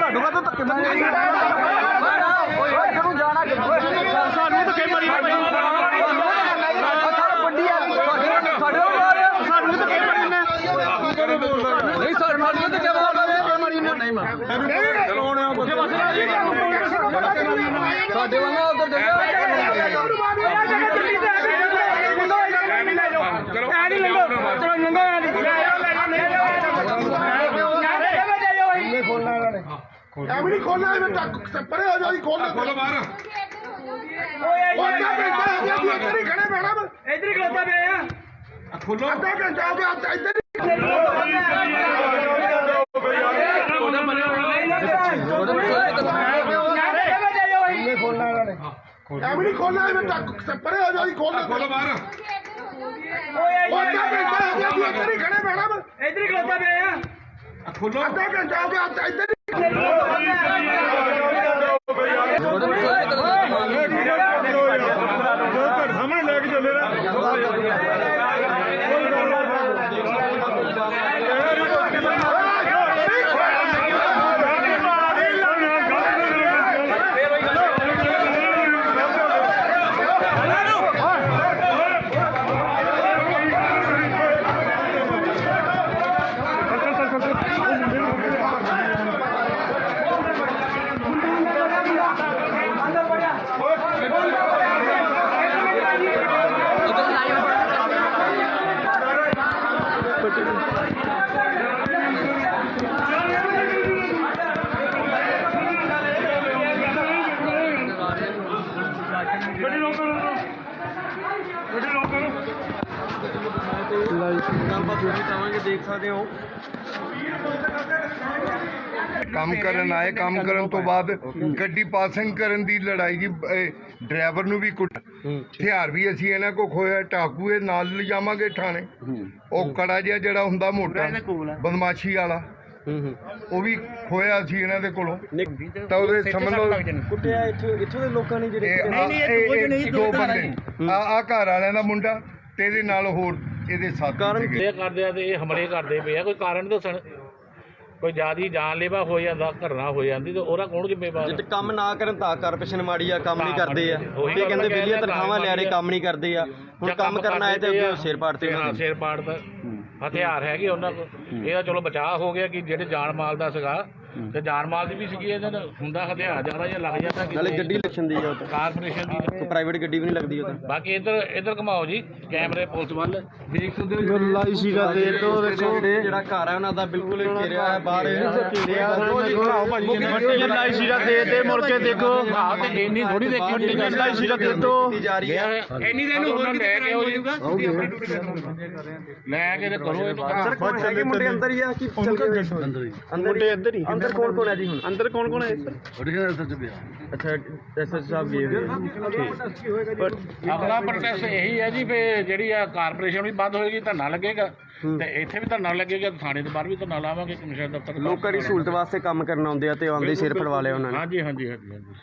ਸਾਨੂੰ ਕਾ ਧੱਕੇ ਮਾਰੀ ਓਏ ਕਿਹਨੂੰ ਜਾਣਾ ਸਾਨੂੰ ਧੱਕੇ ਮਾਰੀ ਵੱਡੀ ਆ ਸਾਡੇ ਨਾਲ ਆ ਰਿਹਾ ਸਾਨੂੰ ਧੱਕੇ ਮਾਰੀ ਨੇ ਨਹੀਂ ਸਰ ਸਾਨੂੰ ਧੱਕੇ ਮਾਰੀ ਨੇ ਨਹੀਂ ਮਾਰ ਚਲਾਉਣੇ ਆ ਬੱਚੇ ਸਾਡੇ ਵਾਂਗਾ ਉਧਰ ਐਵੇਂ ਨਹੀਂ ਖੋਲਣਾ ਐਵੇਂ ਟੱਕ ਪਰੇ ਹੋ ਜਾਈ ਖੋਲ। ਖੋਲ ਬਾਹਰ ਉਹ ਅੱਧਾ ਘੰਟਾ ਹੋ ਗਿਆ ਜੀ ਇੱਧਰ ਹੀ ਖੜੇ ਮੈਡਮ ਇੱਧਰ ਹੀ ਖਲੋਤਾ ਪਿਆ ਆ ਖੋਲੋ ਅੱਧਾ ਘੰਟਾ ਹੋ ਗਿਆ। ਅੱਜ ਇੱਧਰ ਨਹੀਂ ਖੋਲਣਾ ਐਵੇਂ ਟੱਕ ਪਰੇ ਹੋ ਜਾਈ ਖੋਲ ਖੋਲ ਬਾਹਰ। ਉਹ ਅੱਧਾ ਘੰਟਾ ਹੋ ਗਿਆ ਜੀ ਇੱਧਰ ਹੀ ਖੜੇ ਮੈਡਮ ਇੱਧਰ ਹੀ ਖਲੋਤਾ ਪਿਆ। ਆ ਖੋਲੋ ਅੱਧਾ ਘੰਟਾ ਹੋ ਗਿਆ ਇੱਧਰ ਹੀ ਕੰਮ ਕਰਨ ਆਏ ਕੰਮ ਕਰਨ ਤੋਂ ਬਾਅਦ ਗੱਡੀ ਪਾਸਿੰਗ ਕਰਨ ਦੀ ਲੜਾਈ ਜੀ ਡਰਾਈਵਰ ਨੂੰ ਵੀ ਕੁੱਟ ਹਥਿਆਰ ਵੀ ਅਸੀਂ ਇਹਨਾਂ ਕੋ ਖੋਇਆ ਟਾਕੂ ਇਹ ਨਾਲ ਲਿਜਾਵਾਂਗੇ ਥਾਣੇ। ਉਹ ਕੜਾ ਜਿਹਾ ਜਿਹੜਾ ਹੁੰਦਾ ਮੋਟਾ ਬਦਮਾਸ਼ੀ ਵਾਲਾ ਉਹ ਵੀ ਖੋਇਆ ਸੀ ਇਹਨਾਂ ਦੇ ਕੋਲੋਂ। ਤਾਂ ਉਹਦੇ ਸਮਝ ਲਓ ਕੁੱਟਿਆ ਇੱਥੋਂ ਇੱਥੋਂ ਦੇ ਲੋਕਾਂ ਨੇ ਜਿਹੜੇ। ਇਹ- ਇਹ ਦੋ ਬੰਦੇ। ਆ ਆ ਘਰ ਵਾਲਿਆਂ ਦਾ ਮੁੰਡਾ ਤੇ ਇਹਦੇ ਨਾਲ ਹੋਰ ਇਹਦੇ ਸਾਥੀ ਸੀਗੇ। ਇਹ ਕਰਦੇ ਆ ਤੇ ਇਹ ਹਮਲੇ ਕਰਦੇ ਪਏ ਆ ਕੋਈ ਕਾਰਨ ਦੱਸਣ। ਕੋਈ ਜਿਆਦੀ ਜਾਨਲੇਵਾ ਹੋ ਜਾਂਦਾ ਘਟਨਾ ਹੋ ਜਾਂਦੀ ਤੇ ਉਹਦਾ ਕੌਣ ਜ਼ਿੰਮੇਵਾਰ ਜਿੱਤ ਕੰਮ ਨਾ ਕਰਨ ਤਾਂ ਕਾਰਪੋਰੇਸ਼ਨ ਮਾੜੀ ਆ ਕੰਮ ਨਹੀਂ ਕਰਦੇ ਆ। ਉਹੀ ਤੇ ਗੱਲ ਕਹਿੰਦੇ ਮੈਂ ਤਨਖਾਹਾਂ ਲੈ ਰਹੇ ਕੰਮ ਨਹੀਂ ਕਰਦੇ ਆ। ਹੁਣ ਜਾਂ ਕੰਮ ਕਰਨ ਆਏ ਤੇ ਕਰਦੇ ਅੱਗੇ ਸਿਰ ਪਾੜ ਤੇ ਹਾਂ ਸਿਰ ਪਾੜ ਦਾ ਹਥਿਆਰ ਹੈਗੇ ਉਹਨਾਂ ਕੋਲ। ਇਹਦਾ ਚਲੋ ਬਚਾਅ ਹੋ ਗਿਆ ਕਿ ਜਿਹੜੇ ਜਾਨ ਮਾਲ ਦਾ ਸੀਗਾ ਤੇ ਜਾਨ ਮਾਲ ਦੀ ਵੀ ਸੀਗੀ ਇਹਨਾਂ ਦਾ ਹੁੰਦਾ ਹਥਿਆਰ ਜ਼ਿਆਦਾ ਜਿਹਾ ਲੱਗ ਜਾਂਦਾ ਨਾਲੇ ਕਿ ਗੱਡੀ ਇਲੈਕਸ਼ਨ ਦੀ ਆ ਉਹ ਤਾਂ। ਕਾਰਪੋਰੇਸ਼ਨ ਦੀ। ਪ੍ਰਾਈਵੇਟ ਗੱਡੀ ਵੀ ਨਹੀਂ ਲੱਗਦੀ ਉਹ ਤਾਂ। ਬਾਕੀ ਇੱਧਰ ਇੱਧਰ ਘਮਾਓ ਜੀ ਕੈਮਰੇ ਪੁਲਿਸ ਵੱਲ। ਦੇਖ ਸਕਦੇ ਹੋ ਲਾਈ ਸੀਗਾ ਦੇ ਤੋਂ ਦੇਖੋ। ਜਿਹੜਾ ਘਰ ਹੈ ਉਹਨਾਂ ਦਾ ਬਿਲਕੁਲ ਘੇਰਿਆ ਹੈ ਬਾਹਰ ਘੇਰਿਆ ਲਾਈ ਸੀਗਾ ਦੇ ਤੇ ਮੁੜ ਕੇ ਦੇਖੋ। ਆਹ ਤੇ ਇੰਨੀ ਥੋੜੀ ਦੇਖੀ ਲਾਈ ਸੀਗਾ ਦੇ ਤੋਂ। ਜਾ ਰਹੀ ਹੈ ਇੰਨੀ ਦਿਨ ਹੋਰ ਲੈ ਕੇ ਹੋ ਜਾਊਗਾ? ਲੈ ਕੇ ਤੇ ਕਰੋ ਸਰ ਕੌਣ ਹੈਗੇ ਮੁੰਡੇ ਅੰਦਰ ਹੀ ਆ? ਕਿ ਚੱਲ ਗਏ ਅੰਦਰ ਹੀ। ਮੁੰਡੇ ਅੰਦਰ ਹੀ। ਅੰਦਰ ਕੌਣ ਕੌਣ ਹੈ ਜੀ ਹੁਣ? ਅੰਦਰ ਕੌਣ ਕੌਣ ਹੈ ਅੱਛਾ ਐਸਐਸ ਸਾਹਿਬ ਗਏ ਹੋਏ ਆ। ਠੀਕ। ਅਗਲਾ ਪ੍ਰੋਸੈਸ ਇਹੀ ਹੈ ਜੀ ਫੇ ਜਿਹੜੀ ਆ ਕਾਰਪੋਰੇਸ਼ਨ ਵੀ ਬੰਦ ਹੋਏਗੀ ਧਰਨਾ ਲੱਗੇਗਾ। ਤੇ ਇੱਥੇ ਵੀ ਧਰਨਾ ਲੱਗੇਗਾ ਥਾਣੇ ਦੇ ਬਾਹਰ ਵੀ ਧਰਨਾ ਲਾਵਾਂਗੇ ਕਮਿਸ਼ਨਰ ਦਫ਼ਤਰ। ਲੋਕਾਂ ਦੀ ਸਹੂਲਤ ਵਾਸਤੇ ਕੰਮ ਕਰਨ ਆਉਂਦੇ ਆ ਤੇ ਆਉਂਦੇ ਸਿਰ ਫੜਵਾ ਲਿਆ ਉਹਨਾਂ ਨੇ। ਹਾਂਜੀ ਹਾਂਜੀ ਹਾਂਜੀ ਹਾਂਜੀ।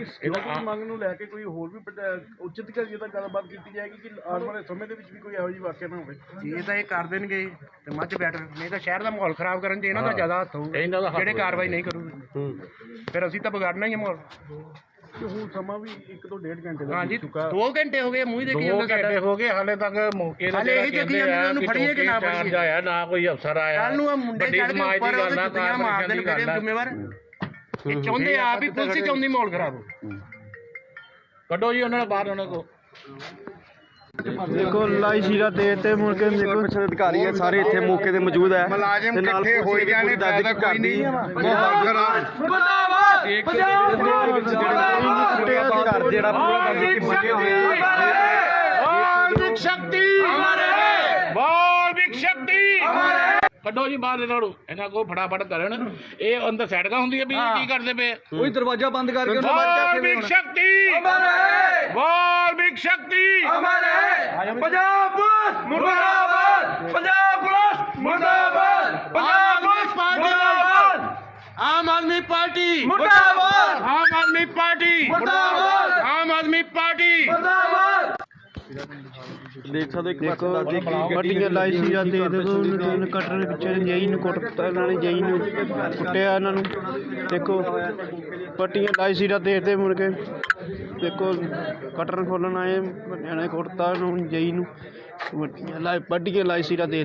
ਇਹਦਾ ਮੰਗ ਨੂੰ ਲੈ ਕੇ ਕੋਈ ਹੋਰ ਵੀ ਵੱਡਾ- ਉੱਚਿਤ ਕਰੀਏ ਤਾਂ ਗੱਲਬਾਤ ਕੀਤੀ ਜਾਏਗੀ ਕਿ ਆਉਣ ਵਾਲੇ ਸਮੇਂ ਦੇ ਵਿੱਚ ਵੀ ਕੋਈ ਇਹੋ ਜਿਹੀ ਵਾਕਿਆ ਨਾ ਹੋਵੇ? ਇਹ ਤਾਂ ਇਹ ਕਰ ਦੇਣਗੇ ਤੇ ਮੱਝ ਬੈਟਰ ਨਹੀਂ ਤਾਂ ਸ਼ਹਿਰ ਦਾ ਮਾਹੌਲ ਖਰਾਬ ਕਰਨ 'ਚ ਇਹਨਾਂ ਦਾ ਜ਼ਿਆਦਾ ਹੱਥ ਹੋਊ ਇਹਨਾਂ ਦਾ ਹੱਥ ਜਿਹੜੇ ਕਾਰਵਾਈ ਨਹੀਂ ਕਰੂਗੇ। ਫਿਰ ਅਸੀਂ ਤਾਂ ਵਿਗਾੜਨਾ ਹੀ ਹੈ ਮਾਹੌਲ। ਕਿ ਹੁਣ ਸਮਾਂ ਵੀ 1 ਤੋਂ 1.5 ਘੰਟੇ ਦਾ ਹਾਂਜੀ ਬੀਤ ਚੁੱਕਾ। 2 ਘੰਟੇ ਹੋ ਗਏ ਮੂੰਹ ਹੀ ਦੇਖੀ ਦੋ ਜਾਂਦਾ ਘੰਟੇ ਸਾਡਾ ਹੋ ਗਏ ਹਾਲੇ ਤੱਕ ਮੌਕੇ ਤੇ ਹਾਲੇ ਇਹੀ ਦੇਖੀ ਜਾਂਦੇ ਆ ਉਹਨੂੰ ਕਿ ਫੜੀਏ ਕਿ ਨਾ ਫੜੀਏ। ਆਇਆ ਨਾ ਕੋਈ ਅਫਸਰ ਆਇਆ। ਕੱਲ ਨੂੰ ਆ ਮੁੰਡੇ ਵੱਡੀ ਚੜ ਕੇ ਸਮਾਜ ਉੱਪਰ ਦੀ ਉਹਦੇ ਗੱਲ ਆ, ਜੁੱਤੀਆਂ ਮਾਰ ਦੇਣ ਕਾਰਪੋਰੇਸ਼ਨ ਦੀ ਕਿਹੜੇ ਗੱਲ ਆ। ਜ਼ਿੰਮੇਵਾਰ। ਇਹ ਚਾਹੁੰਦੇ ਆਪ ਹੀ ਪੁਲਿਸ ਹੀ ਚਾਹੁੰਦੀ ਮਾਹੌਲ ਖਰਾਬ ਹੋ ਕੱਢੋ ਜੀ ਉਹਨਾਂ ਨੂੰ ਬਾਹਰ ਉਹਨਾਂ ਕੋ ਦੇਖੋ ਲਾਈ ਸੀਗਾ ਦੇ ਤੇ ਮੁੜ ਕੇ ਦੇਖੋ ਕਾਰਪੋਰੇਸ਼ਨ ਅਧਿਕਾਰੀ ਹੈ ਸਾਰੇ ਇੱਥੇ ਮੌਕੇ ਤੇ ਮੌਜੂਦ ਹੈ ਮੁਲਾਜ਼ਮ ਤੇ ਇਕੱਠੇ ਹੋਈ ਪੁਲਿਸ ਦੀ ਜਾਣੇ ਦਾਦੀ ਕੋਈ ਨਹੀਂ ਕਰਦੀ ਮਾਹੌਲ ਖਰਾਬ। ਕੁੱਟਿਆ ਸੀ ਘਰ ਜਿਹੜਾ ਪੂਰਾ ਕਰਕੇ ਬੰਨਿਆ ਹੋਇਆ ਵਾਲਵਿਕ ਸ਼ਕਤੀ ਵਾਲਵਿਕ ਸ਼ਕਤੀ ਕੱਢੋ ਜੀ ਬਾਹਰ ਇਹਨਾਂ ਨੂੰ। ਇਹਨਾਂ ਕੋ ਫਟਾਫਟ ਕਰਨ। ਇਹ ਅੰਦਰ ਸੈਟਗਾ ਹੁੰਦੀ ਹੈ ਵੀ ਇਹ ਕੀ ਕਰਦੇ ਪਏ? ਕੋਈ ਦਰਵਾਜ਼ਾ ਬੰਦ ਕਰਕੇ ਵਾਲਵਿਕ ਸ਼ਕਤੀ! ਵਾਲਵਿਕ ਸ਼ਕਤੀ! ਅਮਰ ਹੈ! ਪੰਜਾਬ ਪੁਲਿਸ ਮੁਰਦਾਬਾਦ! ਪੰਜਾਬ ਪੁਲਿਸ ਮੁਰਦਾਬਾਦ! ਪੰਜਾਬ ਪੁਲਿਸ ਮੁਰਦਾਬਾਦ! ਆਮ ਆਦਮੀ ਪਾਰਟੀ। ਮੁਰਦਾਬਾਦ! ਆਮ ਆਦਮੀ ਪਾਰਟੀ। ਮੁਰਦਾਬਾਦ! ਆਮ ਆਦਮੀ ਪਾਰਟੀ। ਮੁਰਦਾਬਾਦ! ਦੇਖ ਸਕਦੇ ਇੱਕ ਦੇਖੋ ਪੱਟੀਆਂ ਲਾਈ ਸੀ ਜਾਂ ਦੇ ਦੇ ਦੋ ਤਿੰਨ ਕਟਰ ਵਿੱਚ ਜਈ ਨੂੰ ਕੁੱਟਤਾ ਇਹਨਾਂ ਨੇ ਜਈ ਨੂੰ ਕੁੱਟਿਆ ਇਹਨਾਂ ਨੂੰ। ਦੇਖੋ ਪੱਟੀਆਂ ਲਾਈ ਸੀ ਜਾਂ ਦੇ ਦੇ ਮੁੜ ਕੇ। ਦੇਖੋ ਕਟਰ ਖੋਲਣ ਆਏ ਬੰਦਿਆਂ ਨੇ ਕੁੱਟਤਾ ਨੂੰ ਜਈ ਨੂੰ ਪੱਟੀਆਂ ਲਾਈ ਪੱਟੀਆਂ ਲਾਈ ਸੀ ਜਾਂ ਦੇ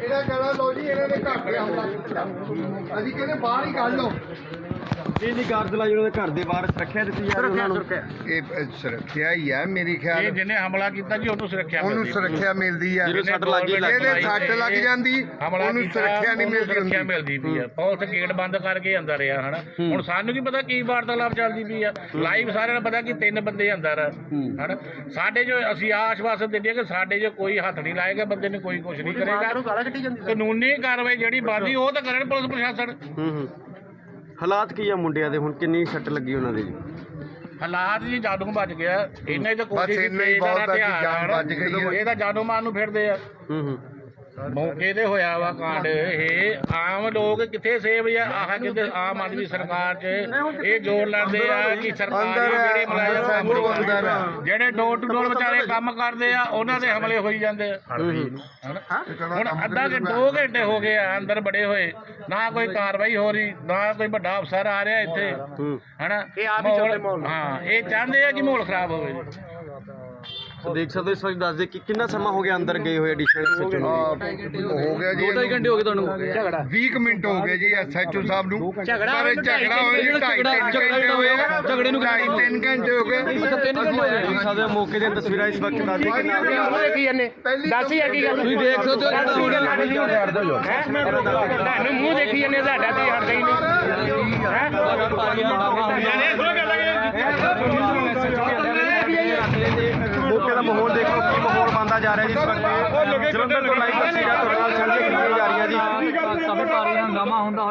ਇਹਦਾ ਕਹਿਣਾ ਲੋ ਜੀ ਇਹਨਾਂ ਨੇ। ਘਰ ਤੇ ਹਮਲਾ ਕੀਤਾ ਅਸੀਂ ਕਹਿੰਦੇ ਬਾਹਰ ਹੀ ਕੱਢ ਲਓ। ਇਹ ਨਹੀਂ ਗਾਰਡ ਲਾਈ ਉਹਨਾਂ ਦੇ ਘਰ ਦੇ ਬਾਹਰ ਸੁਰੱਖਿਆ ਦਿੱਤੀ ਜਾ ਰਹੀ ਉਹਨਾਂ ਨੂੰ। ਇਹ ਅ, ਸੁਰੱਖਿਆ ਹੀ ਹੈ ਮੇਰੇ ਇਹ ਖਿਆਲ ਜਿਹਨੇ ਹਮਲਾ ਕੀਤਾ ਜੀ ਉਹਨੂੰ ਸੁਰੱਖਿਆ ਉਹਨੂੰ ਮਿਲਦੀ। ਸੁਰੱਖਿਆ ਮਿਲਦੀ ਹੈ ਜਿਹਦੇ ਸੱਟ ਲੱਗ ਲੱਗ ਇਹਦੇ ਸੱਟ ਲੱਗ ਜਾਂਦੀ ਹਮਲਾ ਉਹਨੂੰ ਕੀਤਾ, ਸੁਰੱਖਿਆ ਨਹੀਂ ਉਹਨੂੰ ਮਿਲਦੀ। ਸੁਰੱਖਿਆ ਹੁੰਦੀ ਮਿਲਦੀ ਪਈ ਆ। ਉੱਥੇ ਗੇਟ ਬੰਦ ਕਰਕੇ ਅੰਦਰ ਰਿਹਾ ਹਨਾ? ਹੁਣ ਸਾਨੂੰ ਕੀ ਪਤਾ ਕੀ ਵਾਰਤਾਲਾਪ ਚੱਲਦੀ ਪਈ ਆ। ਲਾਈਵ ਸਾਰਿਆਂ ਨੂੰ ਪਤਾ ਕਿ ਤਿੰਨ ਬੰਦੇ ਅੰਦਰ ਆ ਹਨਾ? ਸਾਡੇ ਜੋ ਅਸੀਂ ਆਹ ਆਸ਼ਵਾਸਨ ਦਿੰਦੇ ਆ ਕਿ ਸਾਡੇ ਜੋ ਕੋਈ ਹੱਥ ਨਹੀਂ ਲਾਏਗਾ ਬੰਦੇ ਨੂੰ ਕੋਈ ਕੁਝ ਨਹੀਂ ਕਰੇਗਾ। ਕਾਨੂੰਨੀ ਕਾਰਵਾਈ ਜਿਹੜੀ ਬਣਦੀ ਉਹ ਤਾਂ ਕਰਨ ਪੁਲਿਸ ਪ੍ਰਸ਼ਾਸਨ। ਹੂੰ ਹੂੰ। ਹਾਲਾਤ ਕੀ ਆ ਮੁੰਡਿਆਂ ਦੇ? ਹੁਣ ਕਿੰਨੀ ਸੱਟ ਲੱਗੀ ਉਹਨਾਂ ਦੇ? ਜੀ ਹਾਲਾਤ ਜੀ ਜਾਨੋਂ ਬਚ ਗਿਆ। ਇਹਨੇ ਤਾਂ ਕੋਸ਼ਿਸ਼ ਇੰਨਾ ਹੀ ਕੀਤੀ। ਬਚ ਗਈ ਹੈ। ਇਹ ਤਾਂ ਜਾਨੋਂ ਮਾਰ ਨੂੰ ਫਿਰਦੇ ਆ। ਹੂੰ ਹੂੰ। ਮੌਕੇ ਤੇ ਹੋਇਆ ਵਾ ਕਾਂਡ ਇਹ। ਆਮ ਲੋਕ ਕਿੱਥੇ ਸੇਵ ਆ ਆਹ ਕਿਤੇ ਆਮ ਆਦਮੀ ਸਰਕਾਰ 'ਚ ਇਹ ਜ਼ੋਰ ਲਾਉਂਦੇ ਆ ਕਿ ਸਰਕਾਰੀ ਜਿਹੜੇ ਮੁਲਾਜ਼ਮ ਕੰਮ ਨਹੀਂ। ਕਰਦੇ। ਜਿਹੜੇ ਡੋਰ ਟੂ ਡੋਰ ਵਿਚਾਰੇ ਕੰਮ ਕਰਦੇ ਆ ਉਹਨਾਂ ਦੇ ਹਮਲੇ ਹੋਈ ਜਾਂਦੇ ਆ। ਹਨਾ? ਹੁਣ ਅੱਧਾ ਕਿ 2 ਘੰਟੇ ਹੋ ਗਏ ਆ ਅੰਦਰ ਬੜੇ ਹੋਏ। ਨਾ ਕੋਈ ਕਾਰਵਾਈ ਹੋ ਰਹੀ ਨਾ ਕੋਈ ਵੱਡਾ ਅਫਸਰ ਆ ਰਿਹਾ ਇੱਥੇ। ਹੂੰ ਹਨਾ? ਮਾਹੌਲ- ਹਾਂ ਇਹ ਚਾਹੁੰਦੇ ਆ ਕਿ ਮਾਹੌਲ ਖਰਾਬ ਹੋਵੇ। ਜੀ ਸੋ ਦੇਖ ਸਕਦੇ ਹੋ ਇਸ ਵਾਰ ਦੱਸ ਦੇ ਕਿ ਕਿੰਨਾ ਸਮਾਂ ਹੋ ਗਿਆ ਅੰਦਰ ਗਏ ਹੋਏ ਐਡੀਸ਼ਨਲ ਸੱਚੋ ਨੂੰ ਹੋ ਗਿਆ ਜੀ। 2 ਘੰਟੇ ਹੋ ਗਏ ਤੁਹਾਨੂੰ। ਝਗੜਾ। 20 ਕੁ ਮਿੰਟ ਹੋ ਗਏ ਜੀ ਐਸਐਚਓ ਸਾਹਿਬ ਨੂੰ। ਝਗੜਾ ਹੋਇਆ ਝਗੜਾ ਹੋਇਆ ਢਾਈ ਤਿੰਨ ਘੰਟੇ ਹੋਏ ਆ। ਝਗੜੇ ਨੂੰ ਢਾਈ ਤਿੰਨ ਘੰਟੇ ਹੋ ਗਏ। ਦੇਖ ਸਕਦੇ ਹੋ। ਮੌਕੇ ਦੀਆਂ ਤਸਵੀਰਾਂ ਇਸ ਵਕਤ ਦੱਸ ਦੇ ਕਿ ਨਾਲ ਦੇਖੀ ਜਾਂਦੇ ਦੱਸ ਯਾਰ ਕੀ ਗੱਲ। ਤੁਸੀਂ ਦੇਖ ਸਕਦੇ ਹੋ ਤੁਹਾਨੂੰ ਮੂੰਹ ਦੇਖੀ ਜਾਂਦੇ ਸਾਡਾ ਤੇ ਹਟਦਾ ਹੀ ਨਹੀਂ। ਮੌਕੇ ਬਣਦਾ ਜਾ ਰਿਹਾ ਜੀ ਇਸ ਵਕਤ ਜਲੰਧਰ ਤੋਂ ਲਾਈਵ ਤਸਵੀਰਾਂ ਤੁਹਾਡੇ ਨਾਲ ਸਾਂਝੀਆਂ ਕੀਤੀਆਂ ਜਾ ਰਹੀਆਂ ਜੀ? ਕਾਫੀ ਭਾਰੀ ਹੰਗਾਮਾ ਹੁੰਦਾ